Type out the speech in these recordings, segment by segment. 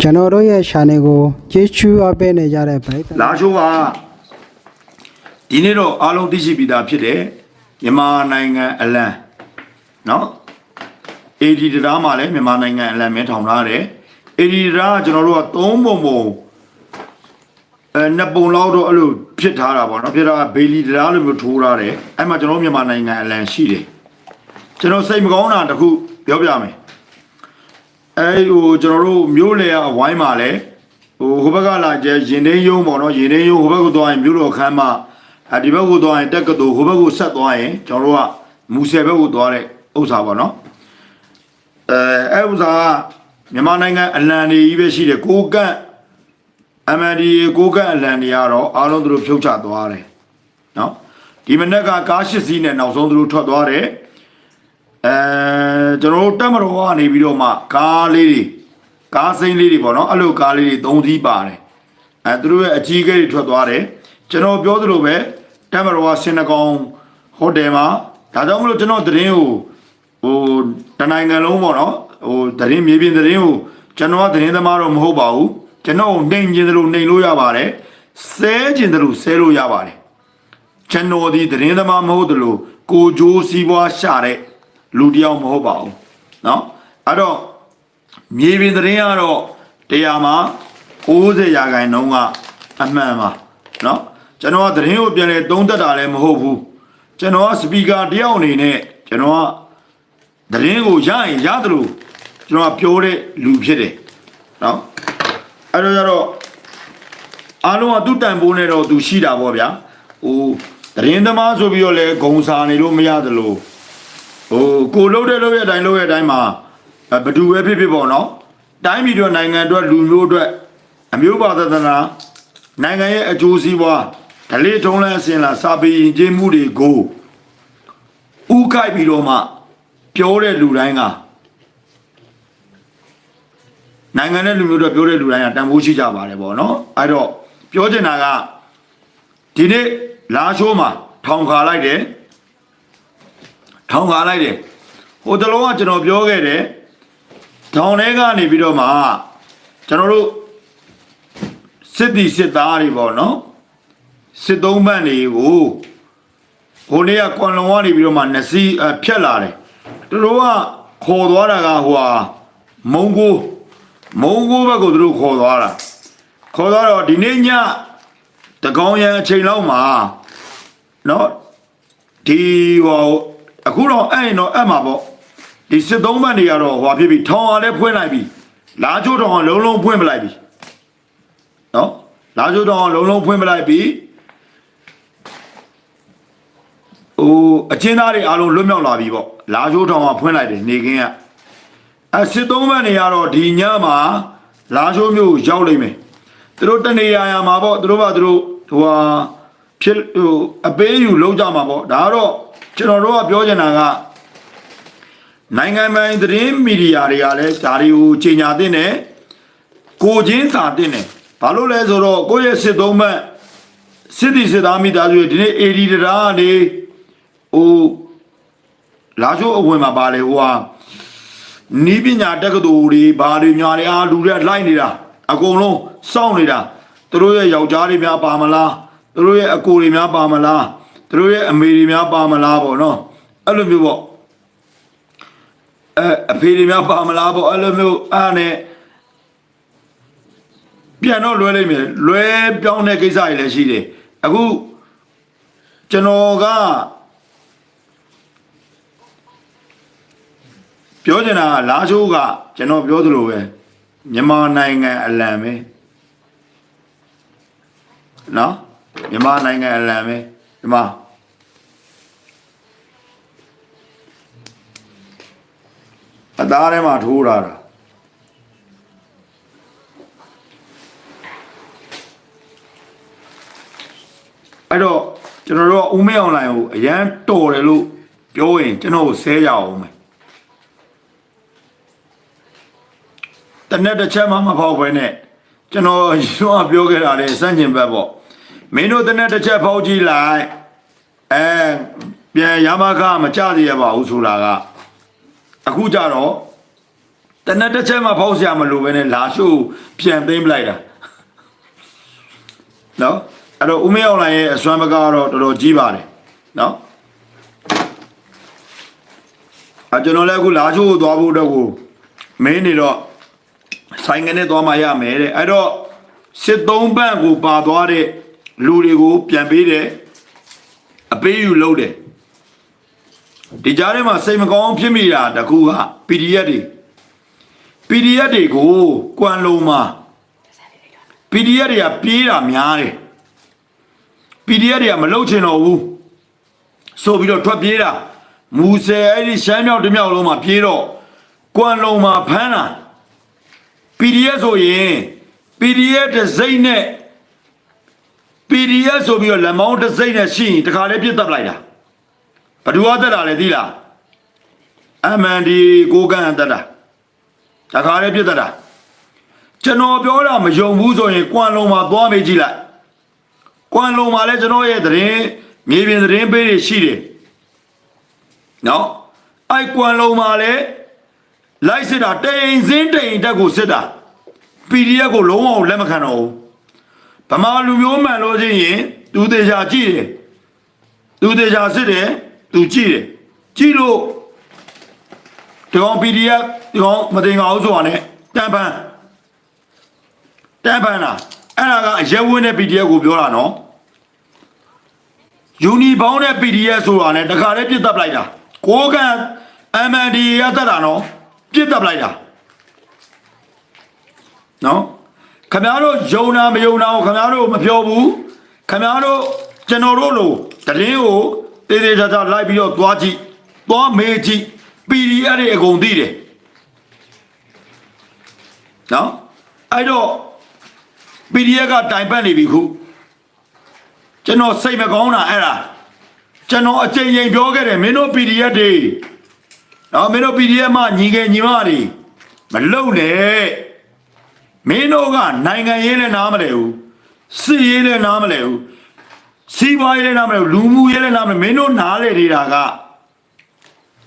ကျွန်တော်တို့ရဲ့ channel ကိုကျေးဇူးအပ်ပေးနေကြတဲ့ပရိသတ် လာချိုးကဒီနေ့တော့အားလုံးသိရှိပြီးသားဖြစ်တယ်မြန်မာနိုင်ငံအလံเนาะ AD တရားမှာလည်းမြန်မာနိုင်ငံအလံမဲထောင်ထားတယ် AD တရားကကျွန်တော်တို့ကသုံးပုံပုံအဲနှစ်ပုံလောက်တော့အဲ့လိုဖြစ်ထားတာပေါ့เนาะဖြစ်တာကဘေလီတရားလိုမျိုးထိုးထားတယ်အဲ့မှာကျွန်တော်တို့မြန်မာနိုင်ငံအလံရှိတယ်ကျွန်တော်စိတ်မကောင်းတာတစ်ခုပြောပြမယ် အဲဟိုကျွန်တော်တို့မျိုးလေအဝိုင်းမှာလည်းဟိုဟိုဘက်ကလာကျရင်သိန်းယုံပေါ့နော်ရင်သိန်းယုံဟိုဘက်ကိုသွားရင်မြို့တော်ခမ်းမအဲဒီဘက်ကိုသွားရင်တက်ကတူဟိုဘက်ကိုဆက်သွားရင်ကျွန်တော်တို့ကမူဆယ်ဘက်ကိုသွားတဲ့ဥစ္စာပေါ့နော်အဲအဲဥစ္စာကမြန်မာနိုင်ငံအလံတွေကြီးပဲရှိတယ်ကိုကန့် MND ကိုကန့်အလံတွေကတော့အားလုံးသူတို့ဖြုတ်ချသွားတယ်နော်ဒီမနေ့ကကားရှစ်စီးနဲ့နောက်ဆုံးသူတို့ထွက်သွားတယ် အဲကျွန်တော်တို့တက်မတော်ကနေပြီးတော့မှကားလေးတွေကားစိမ်းလေးတွေပေါ့နော်အဲ့လိုကားလေးတွေ၃စီးပါတယ်အဲသူတို့ရဲ့အကြီးအကဲတွေထွက်သွားတယ်ကျွန်တော်ပြောသလိုပဲတမတော်ကစင်နကောင်ဟိုတယ်မှာဒါကြောင့်မလို့ကျွန်တော်သတင်းကိုဟိုတနိုင်ငံလုံးပေါ့နော်ဟိုသတင်းမြေပြင်သတင်းကိုကျွန်တော်ကသတင်းသမားတော့မဟုတ်ပါဘူးကျွန်တော်ကိုနှိမ်ကျင်သလိုနှိမ်လို့ရပါတယ်ဆဲကျင်သလိုဆဲလို့ရပါတယ်ကျွန်တော်ဒီသတင်းသမားမဟုတ်သလိုကိုဂျိုးစီးပွားရှာတဲ့ လူတစ်ယောက်မဟုတ်ပါဘူးเนาะအဲ့တော့ မြေပြင်သတင်းကတော့တရားမှာ90ရာခိုင်နှုန်းကအမှန်ပါเนาะကျွန်တော်ကသတင်းကိုပြန်လဲသုံးသက်တာလည်းမဟုတ်ဘူးကျွန်တော်ကစပီကာတယောက်အနေနဲ့ကျွန်တော်ကသတင်းကိုရရင်ရတယ်လို့ကျွန်တော်ကပြောတဲ့လူဖြစ်တယ်เนาะအဲ့တော့ကျတော့အားလုံးကသူ့တန်ဖိုးနဲ့တော့သူရှိတာပေါ့ဗျာဟိုသတင်းသမားဆိုပြီးတော့လဲဂုံစာနေလို့မရတယ်လို့ ဟိုကိုလှုပ်တဲ့လှုပ်ရဲ့အတိုင်းလှုပ်ရဲ့အတိုင်းမှာအဲဘယ်သူပဲဖြစ်ဖြစ်ပေါ့နော်တိုင်းပြည်တို့နိုင်ငံအတွက်လူမျိုးအတွက်အမျိုးဘာသာသနာနိုင်ငံရဲ့အကျိုးစီးပွားဓလေ့ထုံးလန်းအစဉ်လာစာပေယဉ်ကျေးမှုတွေကိုဥခိုက်ပြီးတော့မှပြောတဲ့လူတိုင်းကနိုင်ငံနဲ့လူမျိုးတို့ပြောတဲ့လူတိုင်းကတန်ဖိုးရှိကြပါတယ်ပေါ့နော်အဲ့တော့ပြောချင်တာကဒီနေ့လာချိုးမှာထောင်ခါလိုက်တယ် ထောင်ခါလိုက်တယ်ဟိုတလုံးကကျွန်တော်ပြောခဲ့တယ်ထောင်ထဲကနေပြီးတော့မှကျွန်တော်တို့စစ်တီစစ်သားတွေပေါ့နော်စစ်သုံးဘတ်တွေကိုဟိုနေ့ကကွန်လုံကနေပြီးတော့မှနစီအဖြတ်လာတယ်သူတို့ကခေါ်သွားတာကဟိုဟာမုံကိုမုံကိုဘက်ကိုသူတို့ခေါ်သွားတာခေါ်သွားတော့ဒီနေ့ညတကောင်ရန်အချိန်လောက်မှာနော်ဒီဟို အခုတော့အဲ့ရင်တော့အဲ့မှာပေါ့ဒီစစ်သုံးဘက်တွေကတော့ဟိုဖြစ်ပြီထောင်အားလည်းဖွင့်လိုက်ပြီလာချိုးထောင်အားလုံးလုံးဖွင့်ပလိုက်ပြီနော်လာချိုးထောင်အားလုံးလုံးဖွင့်ပလိုက်ပြီဟိုအချင်းသားတွေအားလုံးလွတ်မြောက်လာပြီပေါ့လာချိုးထောင်အားဖွင့်လိုက်တယ်နေကင်းကအစစ်သုံးဘက်တွေကတော့ဒီညမှာလာချိုးမျိုးရောက်လိမ့်မယ်သူတို့တနေရာရာမှာပေါ့သူတို့ကသူတို့ဟိုဟာဖြစ်ဟိုအပေးယူလုံးကြမှာပေါ့ဒါကတော့ ကျွန်တော်တို့ကပြောချင်တာကနိုင်ငံပိုင်သတင်းမီဒီယာတွေကလည်းဒါတွေကိုကြီးညာတင်တယ်ကိုချင်းစာတင်တယ်ဘာလို့လဲဆိုတော့ကိုယ့်ရဲ့စစ်သုံးဘက်စစ်တီစစ်သားမိသားစုတွေဒီနေ့ AD တရားကနေဟိုလာချိုးအဝင်မှာပါလေဟိုဟာနီးပညာတက္ကသိုလ်တွေဘာတွေညာတွေအားလူတွေလိုက်နေတာအကုန်လုံးစောင့်နေတာသူတို့ရဲ့ယောက်ျားတွေများပါမလားသူတို့ရဲ့အကိုတွေများပါမလား သူတို့ရဲ့အမေတွေများပါမလားပေါ့နော်အဲ့လိုမျိုးပေါ့အဲအဖေတွေများပါမလားပေါ့အဲ့လိုမျိုးအားနဲ့ပြန်တော့လွဲလိုက်မယ်လွဲပြောင်းတဲ့ကိစ္စတွေလည်းရှိတယ်အခုကျွန်တော်ကပြောချင်တာကလာချိုးကကျွန်တော်ပြောသလိုပဲမြန်မာနိုင်ငံအလံပဲနော်မြန်မာနိုင်ငံအလံပဲဒီမှာ အသားထဲမှာထိုးတာတာအဲ့တော့ကျွန်တော်တို့ကဦးမဲအွန်လိုင်းကိုအရန်တော်တယ်လို့ပြောရင်ကျွန်တော်ကိုဆဲရအောင်မယ်တနေ့တစ်ချက်မှမဖောက်ဘဲနဲ့ကျွန်တော်ရွှေပြောခဲ့တာလေစန့်ကျင်ဘက်ပေါ့မင်းတို့တနေ့တစ်ချက်ဖောက်ကြည့်လိုက်အဲပြန်ရမကမကြသေးရပါဘူးဆိုတာက အခုကြတော့တနက်တစ်ချက်မှဖောက်ဆရာမလိုပဲနဲ့လာရှုပြန်သိမ့်ပလိုက်တာနော်အဲ့တော့ဦးမေအောင်လိုင်းရဲ့အစွမ်းပကားတော့တော်တော်ကြီးပါတယ်နော်အကျွန်တော်လည်းအခုလာချိုးသွားဖို့အတွက်ကိုမင်းနေတော့ဆိုင်ကနေသွားမှရမယ်တဲ့အဲ့တော့စစ်သုံးပန့်ကိုပါသွားတဲ့လူတွေကိုပြန်ပေးတယ်အပေးယူလုပ်တယ် ဒီကြားထဲမှာစိတ်မကောင်းဖြစ်မိတာတကူက PDF တွေ PDF တွေကိုကွမ်လုံးမှာ PDF တွေကပြေးတာများတယ် PDF တွေကမလုပ်ချင်တော့ဘူးဆိုပြီးတော့ထွက်ပြေးတာမူဆယ်အဲ့ဒီရှမ်းမြောက်တစ်မြောက်လုံးမှာပြေးတော့ကွမ်လုံးမှာဖမ်းတာ PDF ဆိုရင် PDF တစ်စိမ့်နဲ့ PDF ဆိုပြီးတော့လက်မောင်းတစ်စိမ့်နဲ့ရှိရင်တခါလေးပြစ်တက်လိုက်တာ ဘယ်သူကတက်တာလဲသိလား MND ကိုကန်တက်တာတခါလေးပြစ်တက်တာကျွန်တော်ပြောတာမယုံဘူးဆိုရင်ကွမ်လုံးမှာသွားမေးကြည့်လိုက်ကွမ်လုံးမှာလည်းကျွန်တော်ရဲ့သတင်းမြေပြင်သတင်းပေးတွေရှိတယ်နော်အဲ့ကွမ်လုံးမှာလည်းလိုက်စစ်တာတိန်စင်းတိန်တက်ကိုစစ်တာ PDF ကိုလုံးဝလက်မခံတော့ဘူးဗမာလူမျိုးမှန်လို့ချင်းရင်သူတေချာကြည့်တယ်သူတေချာစစ်တယ် သူကြည့်တယ်ကြည့်လို့ဒီကောင် PDF ဒီကောင်မတင်အောင်ဆိုတာနဲ့တန်ပန်းတန်ပန်းလားအဲ့ဒါကအရဲဝင်းတဲ့ PDF ကိုပြောတာနော်ယူနီဘောင်းတဲ့ PDF ဆိုတာနဲ့တခါတည်းပြစ်တက်ပလိုက်တာကိုကန် MND ရတက်တာနော်ပြစ်တက်ပလိုက်တာနော်ခမရတို့ယုံနာမယုံနာကိုခမရတို့မပြောဘူးခမရတို့ကျွန်တော်တို့လိုတရင်ကို တေးသေးချာချာလိုက်ပြီးတော့သွားကြည့်သွားမေးကြည့် PDF တွေအကုန်သိတယ်နော်အဲ့တော့ PDF ကတိုင်ပတ်နေပြီခုကျွန်တော်စိတ်မကောင်းတာအဲ့ဒါကျွန်တော်အချိန်ရင်ပြောခဲ့တယ်မင်းတို့ PDF တွေနော်မင်းတို့ PDF မှညီငယ်ညီမတွေမလုံနဲ့မင်းတို့ကနိုင်ငံရေးလည်းနားမလဲဘူးစစ်ရေးလည်းနားမလဲဘူး စီးပွားရေးလည်းနားမလဲဘူးလူမှုရေးလည်းနားမလဲမင်းတို့နားလေနေတာက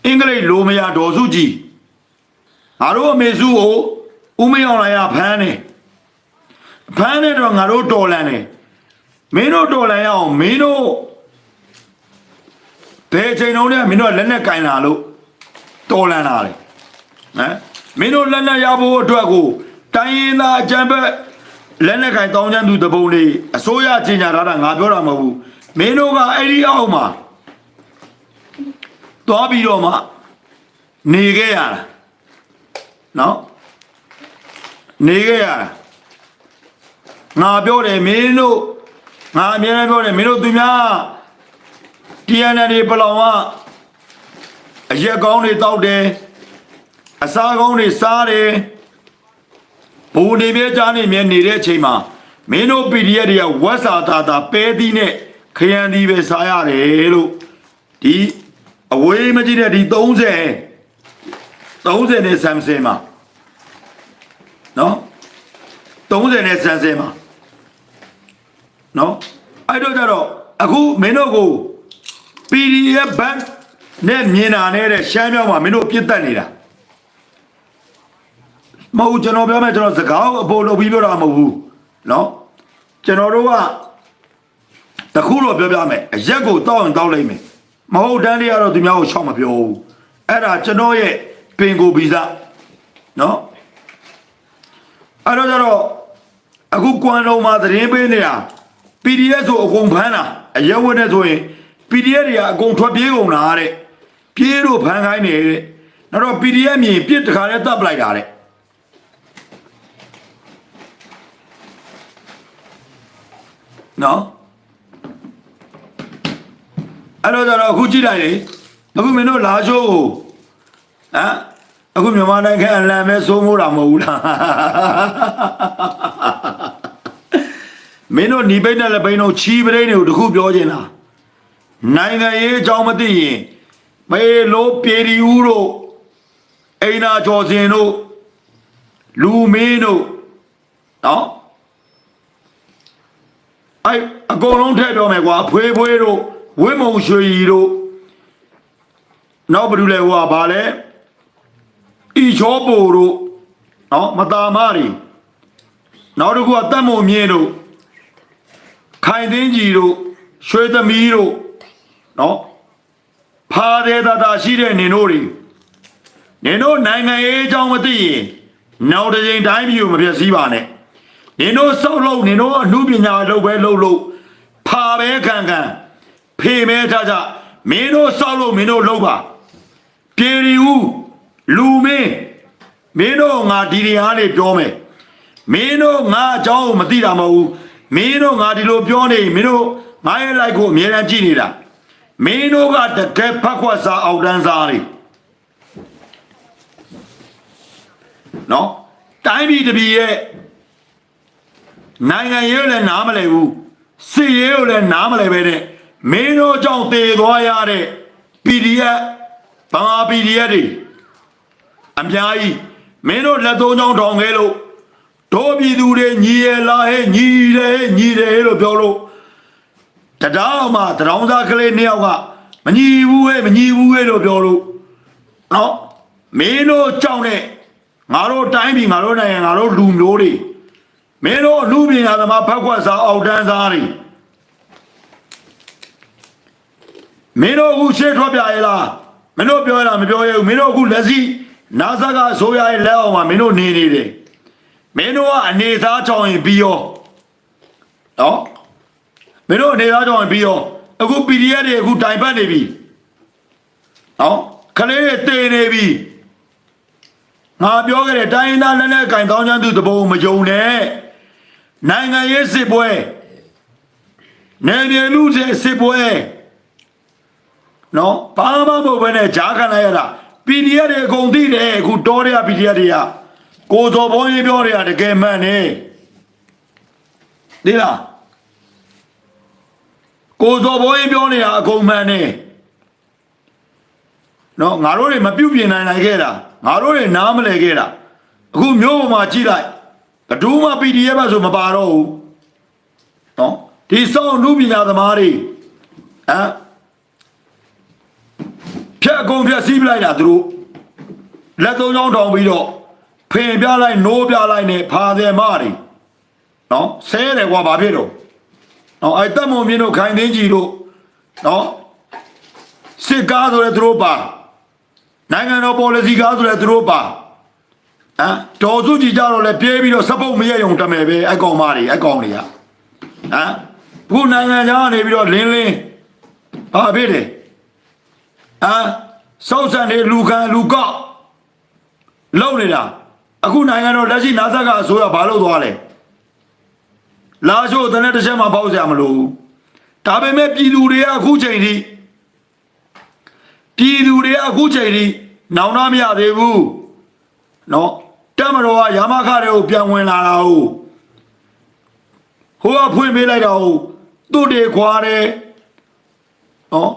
အင်္ဂလိပ်လိုမရဒေါ်စုကြည်ငါတို့အမေစုကိုဦးမင်းအောင်လိုက်ရဖမ်းနေဖမ်းနေတော့ငါတို့တော်လန်နေမင်းတို့တော်လန်ရအောင်မင်းတို့ဘယ်ချိန်လုံးနဲ့မင်းတို့ကလက်နဲ့ကင်လာလို့တော်လန်လာတယ်ဟမ်မင်းတို့လက်နဲ့ရဖို့အတွက်ကိုတိုင်းရင်းသားအကြံဘက် လက်နဲ့ကင်တောင်းချမ်းသူတပုံလေးအစိုးရကြီးညာထားတာငါပြောတာမဟုတ်ဘူးမင်းတို့ကအဲ့ဒီအောက်မှာသွားပြီးတော့မှနေခဲ့ရတာနော်နေခဲ့ရတာငါပြောတယ်မင်းတို့ငါအမြဲတမ်းပြောတယ်မင်းတို့သူများ TNL တွေပလောင်ကအရက်ကောင်းတွေတောက်တယ်အစားကောင်းတွေစားတယ် ဘူနေမြဲကြားနေမြဲနေတဲ့အချိန်မှာမင်းတို့ PDF တွေကဝက်စာသာသာပဲသီးနဲ့ခရမ်းသီးပဲစားရတယ်လို့ဒီအဝေးမကြည့်တဲ့ဒီ30 30နဲ့30မှာနော်30နဲ့30မှာနော်အဲ့တော့ကြတော့အခုမင်းတို့ကို PDF bank နဲ့မြင်တာနဲ့တဲ့ရှမ်းမြောက်မှာမင်းတို့ပြစ်တက်နေတာ မဟုတ်ကျွန်တော်ပြောမယ်ကျွန်တော်စကားအပေါ်လုပ်ပြီးပြောတာမဟုတ်ဘူးเนาะကျွန်တော်တို့ကတခုတော့ပြောပြမယ်အရက်ကိုတောက်ရင်တောက်လိုက်မယ်မဟုတ်တန်းလေးကတော့သူများကိုရှောက်မပြောဘူးအဲ့ဒါကျွန်တော်ရဲ့ပင်ကိုဗီဇเนาะအဲ့တော့ကျတော့အခုကွမ်လုံးမှာသတင်းပေးနေတာ PDF ဆိုအကုန်ဖမ်းတာအရက်ဝတ်နဲ့ဆိုရင် PDF တွေကအကုန်ထွက်ပြေးကုန်တာတဲ့ပြေးလို့ဖမ်းခိုင်းနေတဲ့နောက်တော့ PDF မြင်ပြစ်တခါလဲတပ်ပလိုက်တာတဲ့ နော်အဲ့တော့ကျတော့အခုကြည့်လိုက်လေအခုမင်းတို့လာရှိုးကိုဟမ်အခုမြန်မာနိုင်ငံအလံမဲစိုးမိုးတာမဟုတ်ဘူးလားမင်းတို့ညီပိတ်နဲ့လည်းပိန်းတို့ချီပရိန်းတွေကိုတခုပြောချင်တာနိုင်ငံရေးအကြောင်းမသိရင်မေလိုပြေရီဦးတို့အိနာကျော်စင်တို့လူမင်းတို့နော် အဲ့အကုန်လုံးထည့်ပြောမယ်ကွာဖွေးဖွေးတို့ဝင်းမုံရွှေရီတို့နောက်ဘာလို့လဲဟိုကဘာလဲဤချောပိုတို့နော်မတာမတွေနောက်တစ်ခုကတက်မုံမြင့်တို့ခိုင်သိန်းကြီးတို့ရွှေသမီးတို့နော်ဖာတဲ့တာတာရှိတဲ့နင်တို့တွေနင်တို့နိုင်ငံရေးအကြောင်းမသိရင်နောက်တစ်ချိန်တိုင်းပြည်ကိုမပြည့်စည်ပါနဲ့ နင်တို့စောက်လို့နင်တို့အမှုပညာလုပ်ပဲလုပ်လို့ဖာပဲခံခံဖေမဲကြကြမင်းတို့စောက်လို့မင်းတို့လုပ်ပါပြေရီဦးလူမင်းမင်းတို့ငါဒီနေရာနေပြောမယ်မင်းတို့ငါအကြောင်းကိုမသိတာမဟုတ်ဘူးမင်းတို့ငါဒီလိုပြောနေမင်းတို့ငါရဲ့လိုက်ကိုအမြဲတမ်းကြည့်နေတာမင်းတို့ကတကယ်ဖက်ခွက်စားအောက်တန်းစားတွေနော်တိုင်းပြည်တစ်ပြည်ရဲ့ နိုင်ငံရေးလည်းနားမလည်ဘူးစစ်ရေးကိုလည်းနားမလည်ပဲတဲ့မင်းတို့ကြောင့်တည်သွားရတဲ့ PDF ဗမာ PDF တွေအများကြီးမင်းတို့လက်သုံးချောင်းထောင်ခဲ့လို့တို့ပြည်သူတွေညီရလာဟဲ့ညီတယ်ညီတယ်လို့ပြောလို့တရားမှာတရောင်းသားကလေးနှစ်ယောက်ကမညီဘူးဟဲ့မညီဘူးဟဲ့လို့ပြောလို့နော်မင်းတို့ကြောင့်နဲ့ငါတို့တိုင်းပြည်ငါတို့နိုင်ငံငါတို့လူမျိုးတွေ မင်းတို့လူပညာသမားဖက်ခွက်စားအောက်တန်းစားတွေမင်းတို့အခုရှေ့ထွက်ပြရလားမင်းတို့ပြောရတာမပြောရဘူးမင်းတို့အခုလက်စီနာဇာကအစိုးရရဲ့လက်အောက်မှာမင်းတို့နေနေတယ်မင်းတို့ကအနေသားကြောင်ရင်ပြီးရောနော်မင်းတို့အနေသားကြောင်ရင်ပြီးရောအခု PDF တွေအခုတိုင်ပတ်နေပြီနော်ခလေးတွေတည်နေပြီငါပြောခဲ့တဲ့တိုင်းရင်းသားလက်နဲ့ကင်တောင်းချမ်းသူတဘုံမယုံနဲ့ နိုင်ငံရေးစစ်ပွဲနေပြည်လူစစ်စစ်ပွဲနော်ဘာမှမဟုတ်ဘဲနဲ့ဂျားခံလိုက်ရတာ PDF တွေအကုန်သိတယ်အခုတောတွေက PDF တွေကကိုစော်ဘုံကြီးပြောတွေကတကယ်မှန်နေဒီလားကိုစော်ဘုံကြီးပြောနေတာအကုန်မှန်နေနော်ငါတို့တွေမပြုတ်ပြင်နိုင်နိုင်ခဲ့တာငါတို့တွေနားမလဲခဲ့တာအခုမျိုးပေါ်မှာကြည့်လိုက် ဘယ်သူမှ PDF ပဲဆိုမပါတော့ဘူးနော်ဒီစောင့်လူပညာသမားတွေဟမ်ဖြတ်အကုန်ဖြတ်စီးပလိုက်တာသူတို့လက်သုံးချောင်းတောင်ပြီးတော့ဖင်ပြလိုက်နိုးပြလိုက်နဲ့ဖာတယ်မတွေနော်ဆဲတယ်ကွာဘာဖြစ်တော့နော်အဲ့တက်မုံမြင့်တို့ခိုင်သိန်းကြီးတို့နော်စစ်ကားဆိုလည်းသူတို့ပါနိုင်ငံတော် policy ကားဆိုလည်းသူတို့ပါ ဟမ်တော်စုကြည်ကြတော့လည်းပြေးပြီးတော့စပုတ်မရယုံတမယ်ပဲအကောင်မတွေအကောင်တွေကဟမ်ခုနိုင်ငံခြားကနေပြီးတော့လင်းလင်းဘာဖြစ်တယ် အာစောက်ဆန်နေလူခံလူကောက်လုံနေတာအခုနိုင်ငံတော်လက်ရှိနာသကအစိုးရဘာလုပ်သွားလဲလာရှို့တနေ့တစ်ချက်မှပေါ့ဆရာမလို့ဒါပေမဲ့ပြည်သူတွေကအခုချိန်ထိပြည်သူတွေကအခုချိန်ထိနောင်နာမရသေးဘူးเนาะ တက်မတော်ကရာမခတွေကိုပြန်ဝင်လာတာဟုတ်ဟိုကဖွင့်ပေးလိုက်တာဟုတ်သူ့တွေခွာတယ်နော်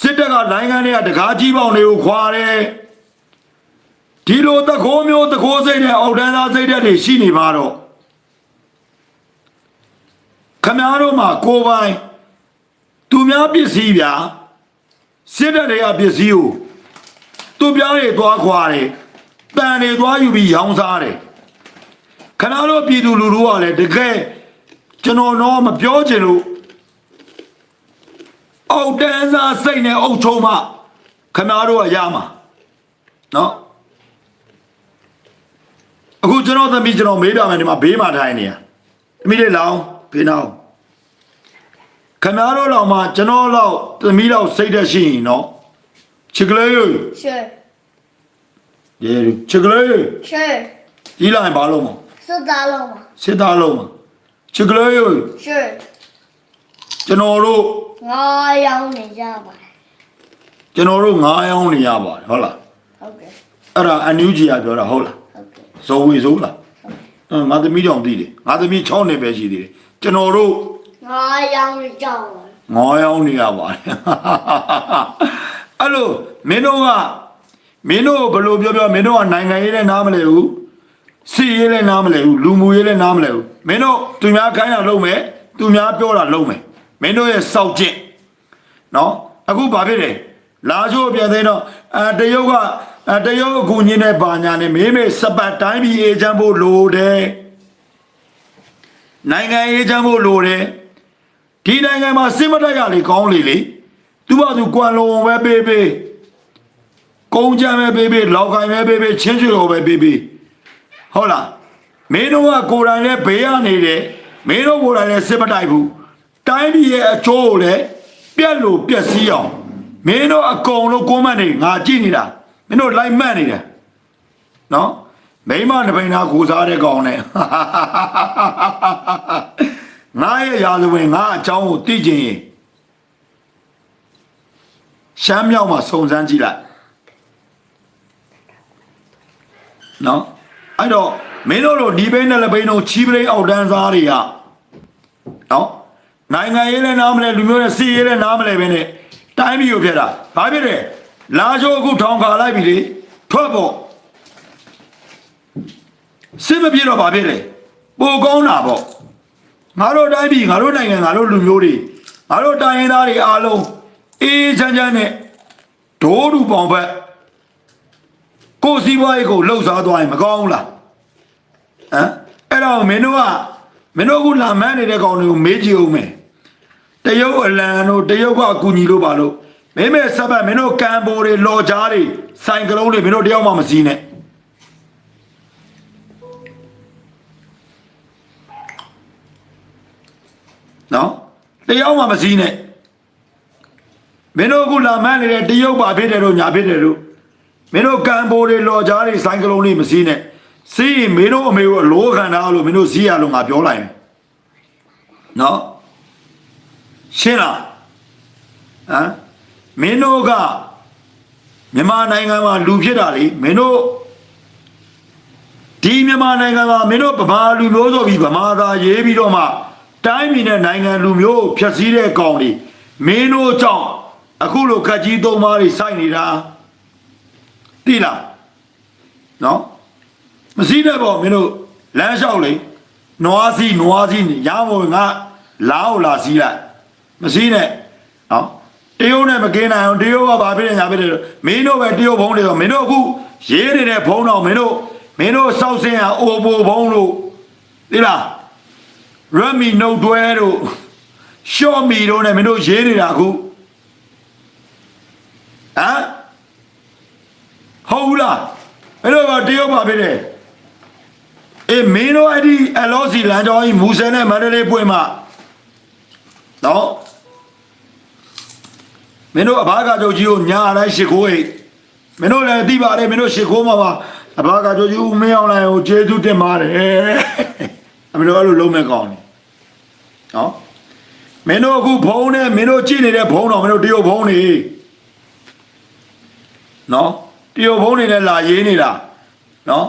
စစ်တပ်ကနိုင်ငံတွေကတကားကြီးပေါင်တွေကိုခွာတယ်ဒီလိုတခိုးမျိုးတခိုးစိတ်နဲ့အောက်တန်းသားစိတ်တွေရှိနေပါတော့ခမားတို့မှာကိုယ်ပိုင်သူများပစ္စည်းဗျာစစ်တပ်တွေကပစ္စည်းကိုသူပြားတွေသွားခွာတယ် တန်တွေသွားယူပြီးရောင်းစားတယ်ခဏတို့ပြည်သူလူထုကလည်းတကယ်ကျွန်တော်တော့မပြောချင်လို့အောက်တန်းစားစိတ်နဲ့အုပ်ချုံမှခမားတို့ကရမှာနော်အခုကျွန်တော်သမီးကျွန်တော်မေးပြမယ်ဒီမှာဘေးမှာထိုင်နေရသမီးလေးလောင်းဘေးနောက်ခမားတို့လောက်မှကျွန်တော်လောက်သမီးလောက်စိတ်သက်ရှိရင်နော်ချစ်ကလေး是 ရေချစ်ကလေး 是 ကြီးလိုက်ဘာလို့မ 是打了吗？ စစ်သားလုံးမချစ်ကလေး 是， ကျွန်တော်တို့ 我要你家吧。 ကျွန်တော်တို့ငားရောင်းနေရပါတယ်ဟုတ်လား OK အဲ့ဒါအန်ယူဂျီကပြောတာဟုတ်လား OK， ဇော်ဝေဆိုးလားအင်းငါသမီးတောင်သိတယ်ငါသမီး6နှစ်ပဲရှိသေးတယ်ကျွန်တော်တို့ 我要你家吧。 ငေါ်ရောင်းနေရပါတယ်အဲ့လိုမင်းတို့က မင်းတို့ဘယ်လိုပြောပြောမင်းတို့ကနိုင်ငံရေးလည်းနားမလဲဘူးစီရေးလည်းနားမလဲဘူးလူမှုရေးလည်းနားမလဲဘူးမင်းတို့သူများခိုင်းတာလုပ်မယ်သူများပြောတာလုပ်မယ်မင်းတို့ရဲ့စောက်ကျင့်နော်အခုဘာဖြစ်လဲလာချိုးပြန်သိတော့အဲတရုတ်ကအဲတရုတ်အကူညီနဲ့ပါညာနဲ့မေမေစပတ်တိုင်းပြည်အေဂျင့်ဖို့လိုတယ်နိုင်ငံအေဂျင့်ဖို့လိုတယ်ဒီနိုင်ငံမှာစစ်မတိုက်ကလေကောင်းလေလေသူ့ဘာသူကွမ်လုံပဲပေးပေး ကုန်းကြမ်းပဲပေးပေးလောက်ကိုင်ပဲပေးပေးချင်းချွေကိုပဲပေးပေးဟုတ်လားမင်းတို့ကကိုယ်တိုင်လည်းဘေးရနေတယ်မင်းတို့ကိုယ်တိုင်လည်းစစ်မတိုက်ဘူးတိုင်းပြည်ရဲ့အကျိုးကိုလည်းပြက်လို့ပြက်စီးအောင်မင်းတို့အကုန်လုံးကိုမန့်နေငါကြည့်နေတာမင်းတို့လိုက်မှတ်နေတယ်နော်မိမတပိန်သားကိုစားတဲ့ကောင်နဲ့ငါရဲ့ရာဇဝင်ငါအကြောင်းကိုသိချင်ရင်ရှမ်းမြောက်မှာစုံစမ်းကြည့်လိုက် နော်အဲ့တော့မင်းတို့လိုဒီဘိန်းနဲ့လဘိန်းတို့ချီးပလိန်အောက်တန်းစားတွေကနော်နိုင်ငံရေးလည်းနားမလဲလူမျိုးနဲ့စီရေးလည်းနားမလဲပဲနဲ့တိုင်းပြည်ကိုပြက်တာဘာဖြစ်လဲလာချိုးအခုထောင်ခါလိုက်ပြီလေထွက်ပေါ့စစ်မပြေတော့ဘာဖြစ်လဲပိုကောင်းတာပေါ့ငါတို့တိုင်းပြည်ငါတို့နိုင်ငံငါတို့လူမျိုးတွေငါတို့တိုင်းရင်းသားတွေအားလုံးအေးချမ်းချမ်းနဲ့ဒိုးတူပေါင်ဘက် ကိုယ်စီးပွားရေးကိုလှုပ်ရှားသွားရင်မကောင်းဘူးလားဟမ်အဲ့တော့မင်းတို့ကမင်းတို့ကလာမန်းနေတဲ့ကောင်တွေကိုမေးကြည့်အောင်မယ်တရုတ်အလံတို့တရုတ်ကအကူညီလို့ပါလို့မင်းမဲဆက်ပတ်မင်းတို့ကံပိုတွေလော်ကြားတွေစိုင်ကလုံးတွေမင်းတို့တယောက်မှမစည်းနဲ့နော်တယောက်မှမစည်းနဲ့မင်းတို့အခုလာမန်းနေတဲ့တရုတ်ပါဖြစ်တယ်လို့ညာဖြစ်တယ်လို့ မင်းတို့ကံပိုးတွေလော်ကြားတွေဆိုင်ကလုံးတွေမစည်းနဲ့စီးရင်မင်းတို့အမေကိုအလိုခံတာလို့မင်းတို့စည်းရလို့ငါပြောလိုက်မယ်နော်ရှင်းလားဟမ်မင်းတို့ကမြန်မာနိုင်ငံမှာလူဖြစ်တာလေမင်းတို့ဒီမြန်မာနိုင်ငံမှာမင်းတို့ဗမာလူမျိုးဆိုပြီးဗမာသားရေးပြီးတော့မှတိုင်းပြည်နဲ့နိုင်ငံလူမျိုးကိုဖျက်ဆီးတဲ့ကောင်တွေမင်းတို့ကြောင့်အခုလိုခက်ကြီးသုံးပါးတွေစိုက်နေတာ သိလားနော်မစည်းတဲ့ပေါ့မင်းတို့လမ်းလျှောက်လေနွားစီနွားစီရမို့ငါလာအောင်လာစီးလိုက်မစည်းနဲ့နော်တရုတ်နဲ့မကင်းနိုင်အောင်တရုတ်ကဘာဖြစ်နေညာဖြစ်တယ်မင်းတို့ပဲတရုတ်ဘုံတွေဆိုမင်းတို့အခုရေးနေတဲ့ဘုံတော်မင်းတို့မင်းတို့စောက်စင်းရအိုဘိုဘုံလို့သိလားရမီနှုတ်တွဲတို့ရှော့မီတို့နဲ့မင်းတို့ရေးနေတာအခုဟမ် ဟုတ်ဘူးလားအဲ့တော့ကတရုတ်ပါဖြစ်တယ်အေးမင်းတို့အဲ့ဒီအလောစီလမ်းကြောင်းကြီးမူဆယ်နဲ့မန္တလေးပွင့်မှာနော်မင်းတို့အဘာကကြုတ်ကြီးကိုညာတိုင်းရှ िख ိုးအိတ်မင်းတို့လည်းသိပါတယ်မင်းတို့ရှ िख ိုးမှာပါအဘာကကြုတ်ကြီးဦးမင်းအောင်လိုင်ကိုကျေးဇူးတင်ပါတယ်အမင်းတို့အဲ့လိုလုံးမဲ့ကောင်းတယ်နော်မင်းတို့အခုဘုံနဲ့မင်းတို့ကြည့်နေတဲ့ဘုံတော်မင်းတို့တရုတ်ဘုံနေနော် တရုတ်ဘုံနေနဲ့လာရေးနေတာနော်